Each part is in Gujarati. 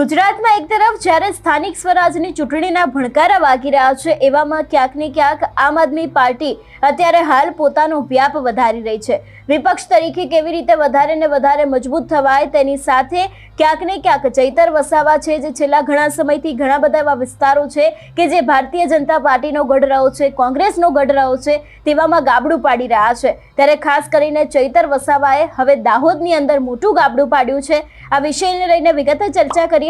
ગુજરાતમાં એક તરફ જ્યારે સ્થાનિક સ્વરાજની ચૂંટણીના ભણકારા વાગી રહ્યા છે, એવામાં ક્યાંક ને ક્યાંક આમ આદમી પાર્ટી અત્યારે હાલ પોતાનો વ્યાપ વધારી રહી છે. વિપક્ષ તરીકે કેવી રીતે વધારે ને વધારે મજબૂત થવાય તેની સાથે ક્યાંક ને ક્યાંક ચૈતર વસાવા છે, જે છેલ્લા ઘણા સમયથી ઘણા બધા એવા વિસ્તારો છે કે જે ભારતીય જનતા પાર્ટીનો ગઢ રહ્યો છે, કોંગ્રેસનો ગઢ રહ્યો છે, તેવામાં ગાબડું પાડી રહ્યા છે. ત્યારે ખાસ કરીને ચૈતર વસાવાએ હવે દાહોદની અંદર મોટું ગાબડું પાડ્યું છે. આ વિષયને લઈને વિગતે ચર્ચા કરીએ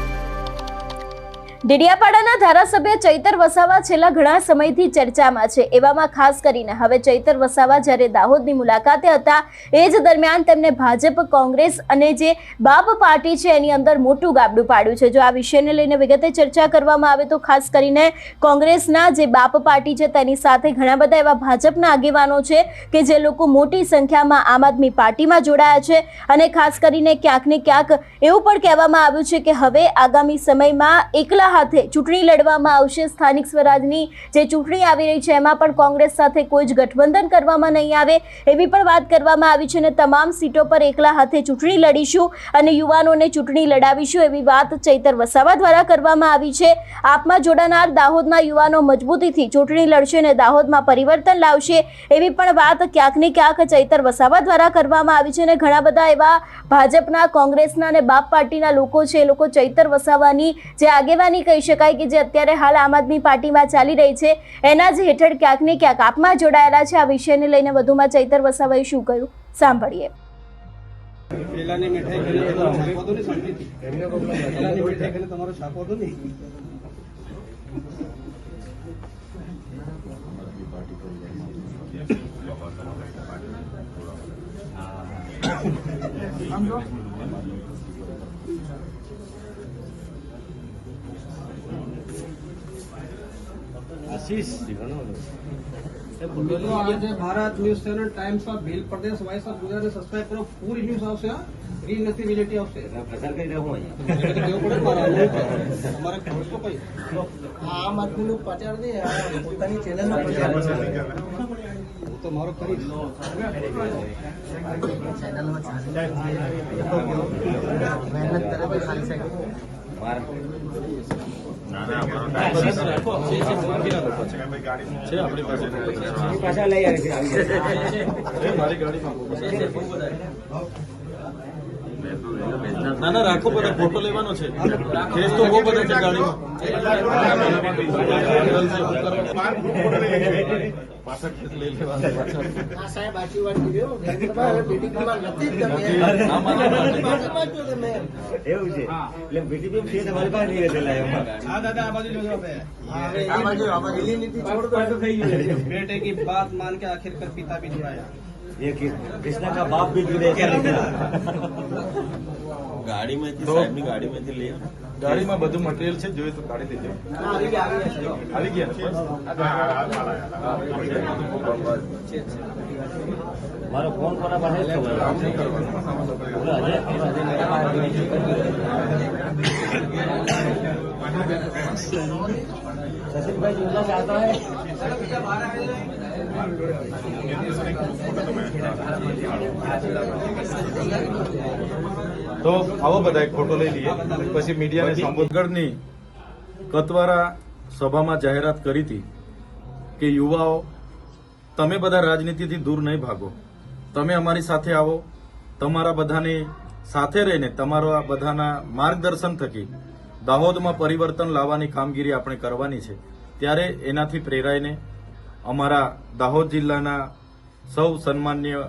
ડેડિયાપાડાના ધારાસભ્ય ચૈતર વસાવા છેલ્લા ઘણા સમયથી ચર્ચામાં છે. એવામાં ખાસ કરીને હવે ચૈતર વસાવા જ્યારે દાહોદની મુલાકાતે હતા, એ જ દરમિયાન તેમને ભાજપ, કોંગ્રેસ અને જે બાપ પાર્ટી છે એની અંદર મોટું ગાબડું પાડ્યું છે. જો આ વિષયને લઈને વિગતે ચર્ચા કરવામાં આવે તો ખાસ કરીને કોંગ્રેસના જે બાપ પાર્ટી છે તેની સાથે ઘણા બધા એવા ભાજપના આગેવાનો છે કે જે લોકો મોટી સંખ્યામાં આમ આદમી પાર્ટીમાં જોડાયા છે અને ખાસ કરીને ક્યાંક ને ક્યાંક એવું પણ કહેવામાં આવ્યું છે કે હવે આગામી સમયમાં એકલા હાથે ચૂંટણી લડવામાં આવશે. સ્થાનિક સ્વરાજની જે ચૂંટણી આવી રહી છે, એમાં પણ કોંગ્રેસ સાથે કોઈ જ ગઠબંધન કરવામાં નહીં આવે એવી પણ વાત કરવામાં આવી છે અને તમામ સીટો પર એકલા હાથે ચૂંટણી લડીશું અને યુવાનોને ચૂંટણી લડાવીશું એવી વાત ચૈતર વસાવા દ્વારા કરવામાં આવી છે. આપમાં જોડાનાર દાહોદના યુવાનો મજબૂતીથી ચૂંટણી લડશે અને દાહોદમાં પરિવર્તન લાવશે એવી પણ વાત ક્યાંક ને ક્યાંક ચૈતર વસાવા દ્વારા કરવામાં આવી છે અને ઘણા બધા એવા ભાજપના, કોંગ્રેસના અને બાપ પાર્ટીના લોકો છે. એ લોકો ચૈતર વસાવાની જે આગેવાની કહી શકાય કે જે અત્યારે હાલ આમ આદમી પાર્ટીમાં ચાલી રહી છે એના જ હેઠળ ક્યાંક ને ક્યાંક આપમાં જોડાયેલા છે. આ વિષયને લઈને વધુમાં ચૈતર વસાવાએ શું કહ્યું? સાંભળીએ. આમ મીઠાઈ ખાઈને તમારો છાપો તો નહીં શાંતિથી પેલાની મીઠાઈ ખાઈને તમારો છાપો તો મિત્રો આજે Bharat news channel Times of Bhil Pradesh voice of Gujarat subscribe કરો. પૂરી ન્યૂઝ આવશે હા. રીલ નથી રિલેટી આવશે. પ્રચાર કરી રહ્યો હું કઈ? આમ આદમીનો પ્રચાર નહીં આ પોતાની ચેનલનો પ્રચાર તો મારો કરી મહેનત કરે તો ખાલી શકે મારા પાછા લઈ આવી છે આવી ના ના રાખો બધા ફોટો લેવાનો છે. કેસ તો બહુ બધા છે ગાડીમાં. બેટે કી બાત માન કે આખિર કરી હો. હવે બીડીપીમાં નથી જ તમે ના, મારે નથી. ભાજપમાં જ છો તમે એવું છે એટલે બીટીપી ફી તમારી પાસે નહીં રહેલા એમાં હા દાદા આ બાજુ જોજો હવે હવે આ બાજુ આમાં દિલ્હી નીતિ છોડ દો बेटे की बात मान के आखिरकार पिता भी जुड़ाया ये कि- कृष्ण का बाप भी जुड़े क्या निकला ગાડીમાંથી સાહેબની ગાડીમાંથી લઈ આવો. ગાડીમાં બધું મટીરિયલ છે જોઈએ તો કાઢી લેજો હા, આવી ગયા મારો ફોન કોના પાસે સચિનભાઈ જોતા ચાલતા તો આવો બધા એક ફોટો લઈ લઈએ. પછી મીડિયાને સંબોધગઢની કતવારા સભામાં જાહેરાત કરી હતી કે યુવાઓ તમે બધા રાજનીતિથી દૂર નહીં ભાગો. તમે અમારી સાથે આવો. તમારા બધાની સાથે રહીને તમારા બધાના માર્ગદર્શન થકી દાહોદમાં પરિવર્તન લાવવાની કામગીરી આપણે કરવાની છે. ત્યારે એનાથી પ્રેરાઈને અમારા દાહોદ જિલ્લાના સૌ સન્માન્ય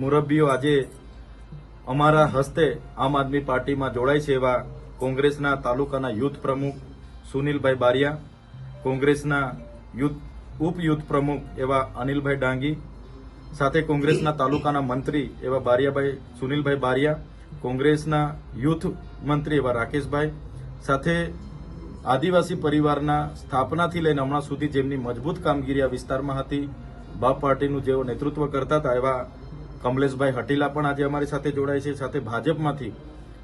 મુરબ્બીઓ આજે અમારા હસ્તે આમ આદમી પાર્ટીમાં જોડાય છે એવા કોંગ્રેસના તાલુકાના યુથ પ્રમુખ સુનિલભાઈ બારિયા, કોંગ્રેસના યુથ ઉપ યુથ પ્રમુખ એવા અનિલભાઈ ડાંગી, સાથે કોંગ્રેસના તાલુકાના મંત્રી એવા બારિયાભાઈ, સુનિલભાઈ બારિયા, કોંગ્રેસના યુથ મંત્રી એવા રાકેશભાઈ, સાથે આદિવાસી પરિવારના સ્થાપનાથી લઈને હમણાં સુધી જેમની મજબૂત કામગીરી આ વિસ્તારમાં હતી, બાપ પાર્ટીનું જેઓ નેતૃત્વ કરતા હતા એવા કમલેશભાઈ હટીલા પણ આજે અમારી સાથે જોડાય છે. સાથે ભાજપમાંથી,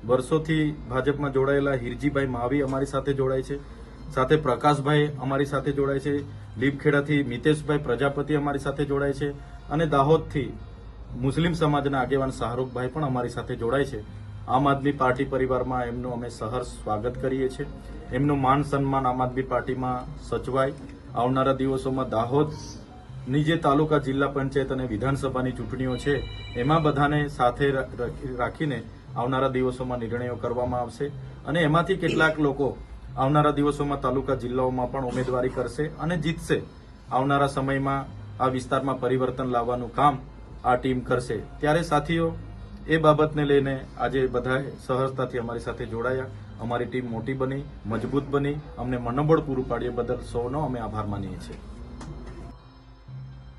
વર્ષોથી ભાજપમાં જોડાયેલા હિરજીભાઈ માવી અમારી સાથે જોડાય છે. સાથે પ્રકાશભાઈ અમારી સાથે જોડાય છે, લીપખેડાથી મિતેશભાઈ પ્રજાપતિ અમારી સાથે જોડાય છે અને દાહોદથી મુસ્લિમ સમાજના આગેવાન શાહરૂખભાઈ પણ અમારી સાથે જોડાય છે. આમ આદમી પાર્ટી પરિવારમાં એમનું અમે સહર્ષ સ્વાગત કરીએ છીએ. એમનું માન સન્માન આમ આદમી પાર્ટીમાં સચવાય. આવનારા દિવસોમાં દાહોદની જે તાલુકા જિલ્લા પંચાયત અને વિધાનસભાની ચૂંટણીઓ છે, એમાં બધાને સાથે રાખીને આવનારા દિવસોમાં નિર્ણયો કરવામાં આવશે. અને એમાંથી કેટલાક લોકો આવનારા દિવસોમાં તાલુકા જિલ્લાઓમાં પણ ઉમેદવારી કરશે અને જીતશે. આવનારા સમયમાં આ વિસ્તારમાં પરિવર્તન લાવવાનું કામ આ ટીમ કરશે. ત્યારે સાથીઓ, એ બાબતને લઈને આજે બધાએ સહજતાથી અમારી સાથે જોડાયા. અમારી ટીમ મોટી બની, મજબૂત બની. અમને મનોબળ પૂરું પાડ્યા બદલ સૌનો અમે આભાર માનીએ છીએ.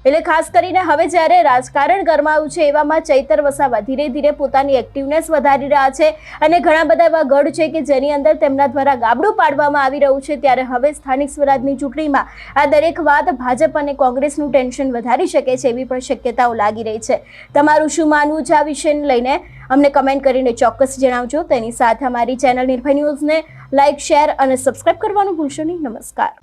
એટલે ખાસ કરીને હવે જ્યારે રાજકારણ ગરમાયું છે, એવામાં ચૈતર વસાવા ધીરે ધીરે પોતાની એક્ટિવનેસ વધારી રહ્યા છે અને ઘણા બધા એવા ગઢ છે કે જેની અંદર તેમના દ્વારા ગાબડું પાડવામાં આવી રહ્યું છે. ત્યારે હવે સ્થાનિક સ્વરાજની ચૂંટણીમાં આ દરેક વાત ભાજપ અને કોંગ્રેસનું ટેન્શન વધારી શકે છે એવી પણ શક્યતાઓ લાગી રહી છે. તમારું શું માનવું છે આ વિષયને લઈને? અમને કમેન્ટ કરીને ચોક્કસ જણાવજો. તેની સાથે અમારી ચેનલ નિર્ભય ન્યૂઝને લાઇક શેર અને સબસ્ક્રાઇબ કરવાનું ભૂલશો નહીં. નમસ્કાર.